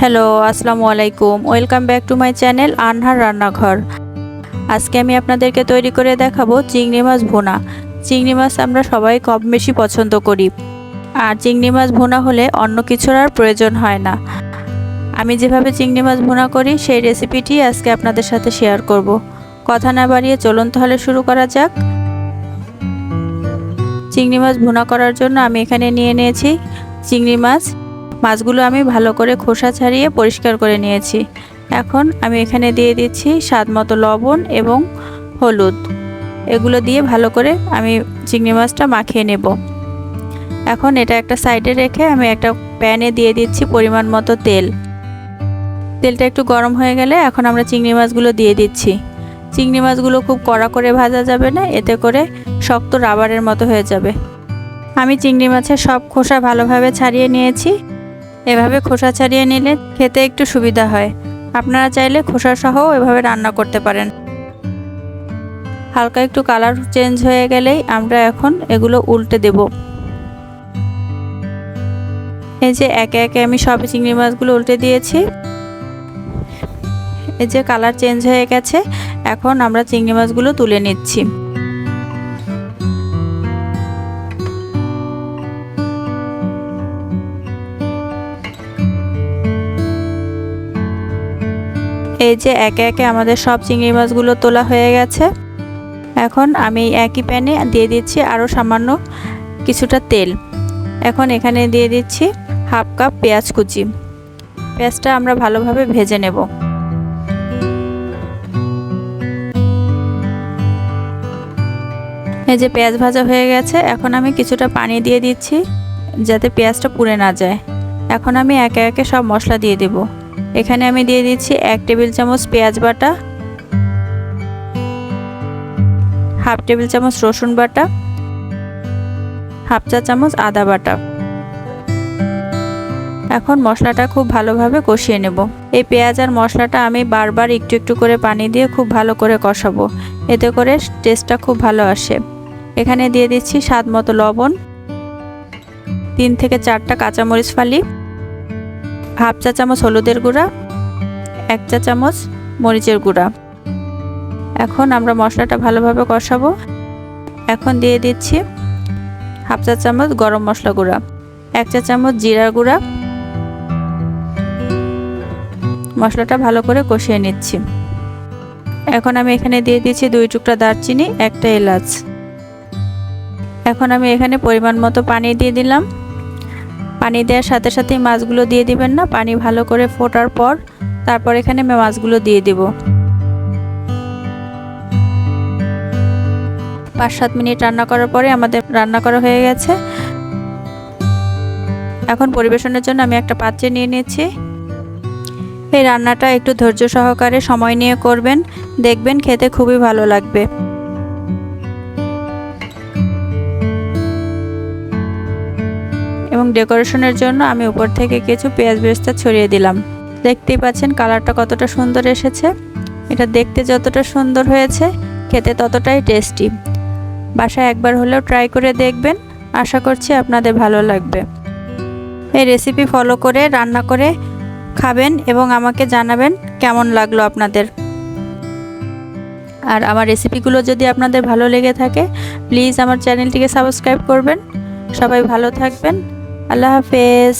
Hello আসসালামু আলাইকুম। Welcome back to my channel Anhar রান্নাঘর আজকে আমি আপনাদেরকে তৈরি করে দেখাবো চিংড়ি মাছ ভুনা। চিংড়ি মাছ আমরা সবাই কম বেশি পছন্দ করি। আর চিংড়ি মাছ ভোনা হলে অন্য কিছুর আর প্রয়োজন হয় না। আমি যেভাবে চিংড়ি মাছ ভোনা করি, সেই রেসিপিটি আজকে আপনাদের সাথে শেয়ার করব। কথা না বাড়িয়ে চলুন তাহলে শুরু করা যাক। চিংড়ি মাছ ভুনা করার জন্য আমি এখানে নিয়ে নিয়েছি চিংড়ি মাছ মাছগুলো আমি ভালো করে খোসা ছাড়িয়ে পরিষ্কার করে নিয়েছি। এখন আমি এখানে দিয়ে দিচ্ছি স্বাদ মতো লবণ এবং হলুদ। এগুলো দিয়ে ভালো করে আমি চিংড়ি মাছটা মাখিয়ে নেব। এখন এটা একটা সাইডে রেখে আমি একটা প্যানে দিয়ে দিচ্ছি পরিমাণ মতো তেল। তেলটা একটু গরম হয়ে গেলে এখন আমরা চিংড়ি মাছগুলো দিয়ে দিচ্ছি। চিংড়ি মাছগুলো খুব কড়া করে ভাজা যাবে না, এতে করে শক্ত রাবারের মতো হয়ে যাবে। আমি চিংড়ি মাছের সব খোসা ভালোভাবে ছাড়িয়ে নিয়েছি। এভাবে খোসা ছাড়িয়ে নিলে খেতে একটু সুবিধা হয়। আপনারা চাইলে খোসা সহ এভাবে রান্না করতে পারেন। হালকা একটু কালার চেঞ্জ হয়ে গেলেই আমরা এখন এগুলো উল্টে দেব। এই যে একে একে আমি সব চিংড়ি মাছগুলো উল্টে দিয়েছি। এই যে কালার চেঞ্জ হয়ে গেছে, এখন আমরা চিংড়ি মাছগুলো তুলে নিচ্ছি। এই যে একে একে আমাদের সব চিংড়ি মাছগুলো তোলা হয়ে গেছে। এখন আমি একই প্যানে দিয়ে দিচ্ছি আরও সামান্য কিছুটা তেল। এখন এখানে দিয়ে দিচ্ছি হাফ কাপ পেঁয়াজ কুচি। পেঁয়াজটা আমরা ভালোভাবে ভেজে নেব। এই যে পেঁয়াজ ভাজা হয়ে গেছে, এখন আমি কিছুটা পানি দিয়ে দিচ্ছি যাতে পেঁয়াজটা পুড়ে না যায়। এখন আমি একে একে সব মশলা দিয়ে দেবো। এখানে আমি দিয়ে দিচ্ছি এক টেবিল চামচ পেঁয়াজ বাটা, হাফ টেবিল চামচ রসুন বাটা, হাফ চা চামচ আদা বাটা। এখন মশলাটা খুব ভালোভাবে কষিয়ে নেব। এই পেঁয়াজ আর মশলাটা আমি বারবার একটু একটু করে পানি দিয়ে খুব ভালো করে কষাবো। এতে করে টেস্টটা খুব ভালো আসে। এখানে দিয়ে দিচ্ছি স্বাদ মতো লবণ, তিন থেকে চারটা কাঁচামরিচ ফালি হাফ চা চামচ হলুদের গুঁড়া, এক চা চামচ মরিচের গুঁড়া। এখন আমরা মশলাটা ভালোভাবে কষাবো। এখন দিয়ে দিচ্ছি হাফ চা চামচ গরম মশলা গুঁড়া, এক চা চামচ জিরার গুঁড়া। মশলাটা ভালো করে কষিয়ে নিচ্ছি। এখন আমি এখানে দিয়ে দিচ্ছি দুই টুকরা দারচিনি, একটা এলাচ। এখন আমি এখানে পরিমাণ মতো পানি দিয়ে দিলাম। পানি দেওয়ার সাথে সাথেই মাছগুলো দিয়ে দিবেন না, পানি ভালো করে ফোটার পর তারপর এখানে আমি মাছগুলো দিয়ে দিব। পাঁচ সাত মিনিট রান্না করার পরে আমাদের রান্না করা হয়ে গেছে। এখন পরিবেশনের জন্য আমি একটা পাত্রে নিয়ে নিয়েছি এই রান্নাটা একটু ধৈর্য সহকারে সময় নিয়ে করবেন, দেখবেন খেতে খুবই ভালো লাগবে। এবং ডেকোরেশনের জন্য আমি উপর থেকে কিছু পেঁয়াজ বেরেস্তা ছড়িয়ে দিলাম। দেখতেই পাচ্ছেন কালারটা কতটা সুন্দর এসেছে। এটা দেখতে যতটা সুন্দর হয়েছে, খেতে ততটাই টেস্টি। বাসায় একবার হলেও ট্রাই করে দেখবেন, আশা করছি আপনাদের ভালো লাগবে। এই রেসিপি ফলো করে, রান্না করে খাবেন এবং আমাকে জানাবেন কেমন লাগল আপনাদের। আর আমার রেসিপিগুলো যদি আপনাদের ভালো লেগে থাকে, প্লিজ আমার চ্যানেলটিকে সাবস্ক্রাইব করবেন। সবাই ভালো থাকবেন। আল্লাহ হাফেজ।